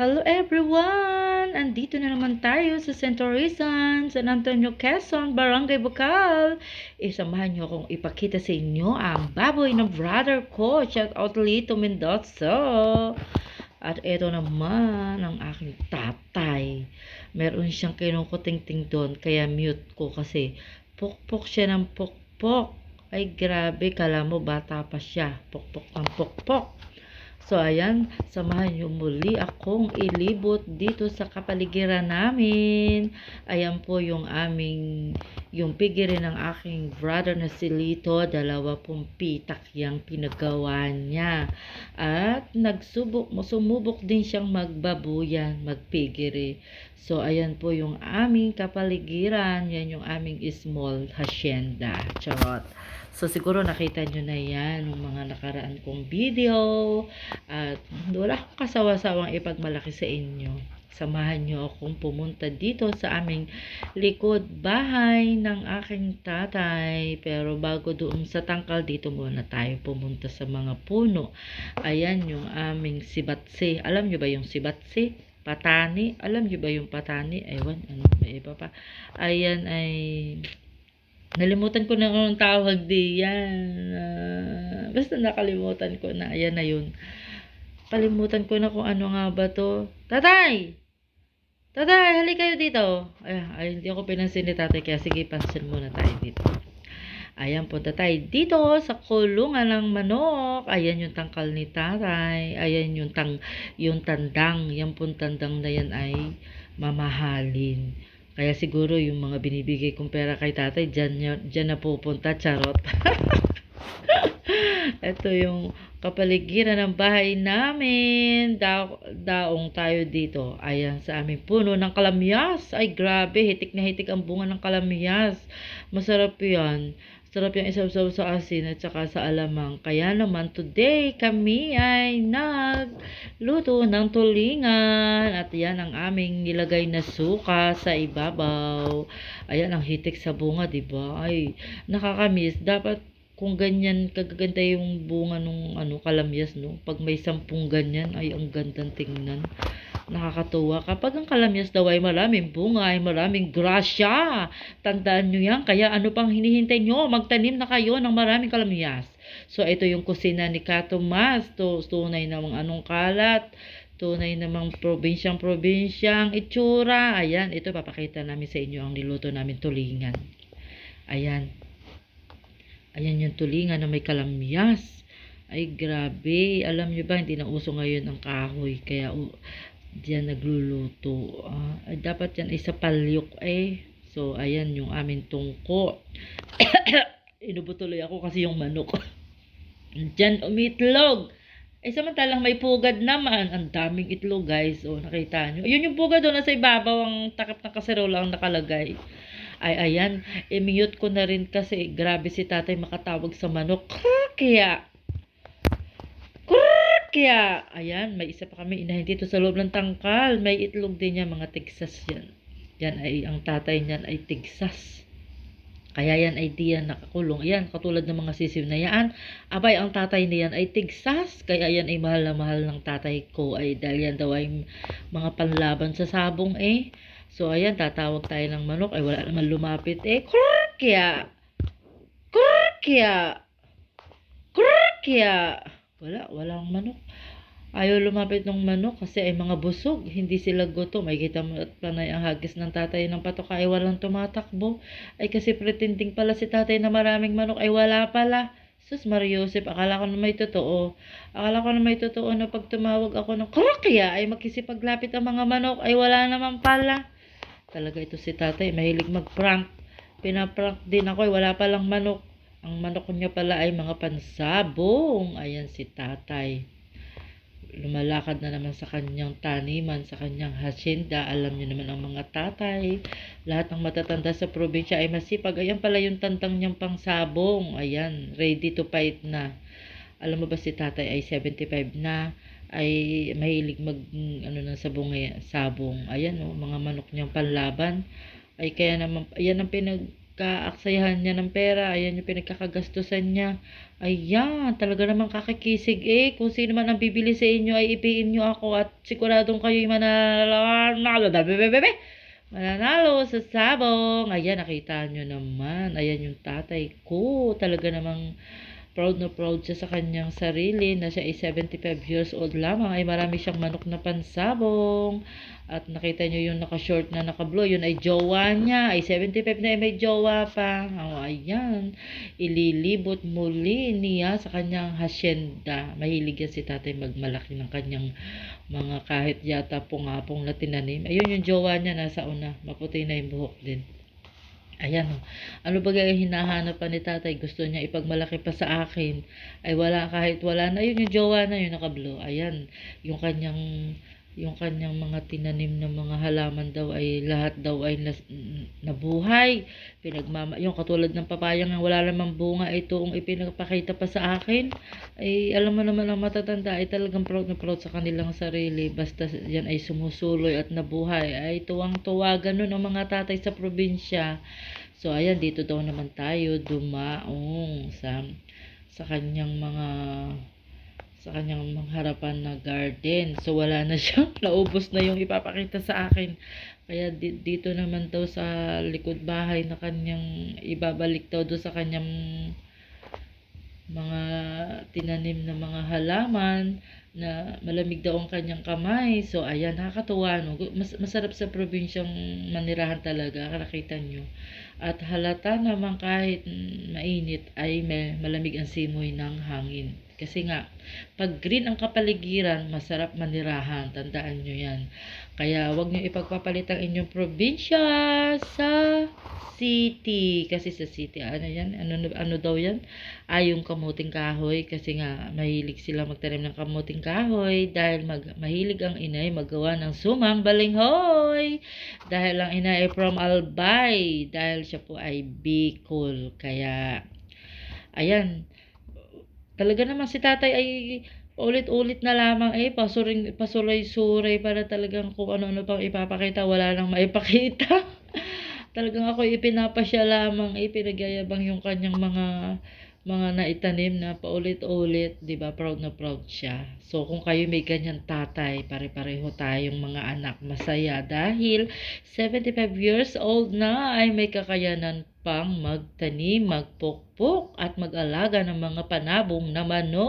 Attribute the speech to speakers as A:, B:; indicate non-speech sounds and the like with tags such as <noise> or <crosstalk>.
A: Hello everyone! Andito na naman tayo sa Centro Rizal, San Antonio, Quezon, Barangay Bukal. Isamahan niyo akong ipakita sa inyo ang baboy ng brother ko. Shout out Lito Mendoza. At ito naman ang aking tatay. Meron siyang kinukuting-ting doon, kaya mute ko kasi pukpok siya ng pukpok. Ay grabe, kala mo bata pa siya. Pukpok ng pukpok. So, ayan, samahan niyo muli akong ilibot dito sa kapaligiran namin. Ayan po yung aming, yung pigiri ng aking brother na si Lito, dalawa pong pitak yung pinagawa niya. At nagsubok, sumubok din siyang magbabuyan, magpigiri. So, ayan po yung aming kapaligiran. Yan yung aming small hacienda. Charot. So, siguro nakita nyo na yan ng mga nakaraan kong video. At wala akong kasawa-sawang ipagmalaki sa inyo. Samahan nyo akong pumunta dito sa aming likod bahay ng aking tatay. Pero bago doon sa tangkal, dito muna tayo pumunta sa mga puno. Ayan yung aming sibatsi. Alam nyo ba yung sibatsi? Patani. Alam nyo ba yung patani? Ewan, ano, may iba pa. Ayan ay Nalimutan ko na kung tawag di yan. Ah, basta nakalimutan ko na. Ayan na yun. Kalimutan ko na kung ano nga ba to. Tatay! Tatay, hali kayo dito. Ay, ay hindi ako pinansin ni tatay. Kaya sige, pansin muna tayo dito. Ayan, punta tayo dito sa kulungan ng manok. Ayan yung tangkal ni tatay. Ayan yung, tang, yung tandang. Yan pong tandang na yan ay mamahalin. Kaya siguro yung mga binibigay kong pera kay tatay, dyan, dyan na pupunta, charot. <laughs> Ito yung kapaligiran ng bahay namin. Da daong tayo dito. Ayan sa aming puno ng kalamyas. Ay grabe, hitik na hitik ang bunga ng kalamyas. Masarap yan. Sarap yung isaw-saw sa asin at saka sa alamang. Kaya naman today kami ay nagluto ng tulingan. At yan ang aming nilagay na suka sa ibabaw. Ayan ang hitik sa bunga, di ba? Ay, nakakamiss. Dapat kung ganyan kagaganda yung bunga nung ano kalamyas no. Pag may sampung ganyan ay ang gandang tingnan nakakatuwa. Kapag ang kalamyas daw ay maraming bunga, ay maraming grasya. Tandaan nyo yan. Kaya ano pang hinihintay nyo? Magtanim na kayo ng maraming kalamyas. So, ito yung kusina ni Kato Mas. To, tunay namang anong kalat. Tunay namang probinsyang probinsyang itsura. Ayan, ito papakita namin sa inyo ang niluto namin tulingan. Ayan. Ayan yung tulingan na may kalamyas. Ay, grabe. Alam nyo ba, hindi na uso ngayon ang kahoy. Kaya, uh, diyan nagluluto. Uh, dapat yan isa palyok eh. So, ayan yung aming tungko. <coughs> Inubutuloy ako kasi yung manok. <laughs> diyan umitlog. Eh, samantalang may pugad naman. Ang daming itlog, guys. O, nakita nyo. Yun yung pugad doon. Nasa ibabaw ang takip ng kaserola ang nakalagay. Ay, ayan. I-mute ko na rin kasi grabe si tatay makatawag sa manok. Kaya, kaya, ayan, may isa pa kami inahin dito sa loob ng tangkal. May itlog din yan, mga Texas yan. Yan ay, ang tatay niyan ay Texas. Kaya yan ay diyan nakakulong. Ayan, katulad ng mga sisiw na yan. Abay, ang tatay niyan ay Texas. Kaya yan ay mahal na mahal ng tatay ko. Ay dahil yan daw ay mga panlaban sa sabong eh. So, ayan, tatawag tayo ng manok. Ay, wala naman lumapit eh. Kurkya! Kurkya! Kurkya! Wala, walang manok. Ayaw lumapit ng manok kasi ay mga busog. Hindi sila gutom. Ay kita mo at panay ang hagis ng tatay ng patok ay walang tumatakbo. Ay kasi pretending pala si tatay na maraming manok ay wala pala. Sus Mariosep, akala ko na may totoo. Akala ko na may totoo na pag tumawag ako ng krokya ay makisipaglapit ang mga manok ay wala naman pala. Talaga ito si tatay, mahilig mag-prank. Pinaprank din ako ay wala palang manok. Ang manok niya pala ay mga pansabong. Ayan si tatay. Lumalakad na naman sa kanyang taniman, sa kanyang hacienda. Alam niyo naman ang mga tatay. Lahat ng matatanda sa probinsya ay masipag. Ayan pala yung tantang niyang pangsabong. Ayan, ready to fight na. Alam mo ba si tatay ay 75 na ay mahilig mag ano ng sabong sabong ayan oh, mga manok niyang panlaban ay kaya naman ayan ang pinag pinagkaaksayahan niya ng pera, ayan yung pinagkakagastusan niya. Ayan, talaga namang kakikisig eh. Kung sino man ang bibili sa inyo ay ipiin nyo ako at siguradong kayo'y mananalo. Mananalo sa sabong. Ayan, nakita nyo naman. Ayan yung tatay ko. Talaga namang proud na proud siya sa kanyang sarili na siya ay 75 years old lamang ay marami siyang manok na pansabong. At nakita nyo yung naka-short na naka-blue yun ay jowa niya ay 75 na ay may jowa pa. Oh, ayan ililibot muli niya sa kanyang hasyenda. Mahilig yan si tatay magmalaki ng kanyang mga kahit yata pungapong na tinanim. Ayun yung jowa niya nasa una maputi na yung buhok din Ayan o. Ano ba yung hinahanap pa ni tatay? Gusto niya ipagmalaki pa sa akin. Ay wala kahit wala na. Yun yung jowa na yun nakablo. Ayan. Yung kanyang yung kanyang mga tinanim na mga halaman daw ay lahat daw ay nas, nabuhay. Pinagmama, yung katulad ng papaya nga wala namang bunga ay tuong ipinagpakita pa sa akin. Ay alam mo naman ang matatanda ay talagang proud na proud sa kanilang sarili. Basta yan ay sumusuloy at nabuhay. Ay tuwang-tuwa ganun ang mga tatay sa probinsya. So ayan dito daw naman tayo dumaong sa sa kanyang mga sa kanyang harapan na garden. So, wala na siya. <laughs> Naubos na yung ipapakita sa akin. Kaya di- dito naman daw sa likod bahay na kanyang ibabalik daw doon sa kanyang mga tinanim na mga halaman na malamig daw ang kanyang kamay. So, ayan, nakakatuwa, no? Mas, masarap sa probinsyang manirahan talaga, nakita nyo. At halata naman kahit mainit ay may malamig ang simoy ng hangin. Kasi nga, pag green ang kapaligiran, masarap manirahan. Tandaan nyo yan. Kaya wag nyo ipagpapalit ang inyong probinsya sa city. Kasi sa city, ano yan? Ano, ano daw yan? Ay, yung kamuting kahoy. Kasi nga, mahilig sila magtanim ng kamuting kahoy. Dahil mag, mahilig ang inay magawa ng sumang balinghoy. Dahil ang inay ay from Albay. Dahil siya po ay Bicol. Kaya, ayan, talaga naman si tatay ay ulit-ulit na lamang eh pasuring pasuray-suray para talagang kung ano-ano pang ipapakita wala nang maipakita. <laughs> Talagang ako ipinapasya lamang eh pinagyayabang yung kanyang mga mga naitanim na paulit-ulit, 'di ba? Proud na proud siya. So kung kayo may ganyan tatay, pare-pareho tayong mga anak masaya dahil 75 years old na ay may kakayanan pang magtanim, magpukpok at mag-alaga ng mga panabong na manok.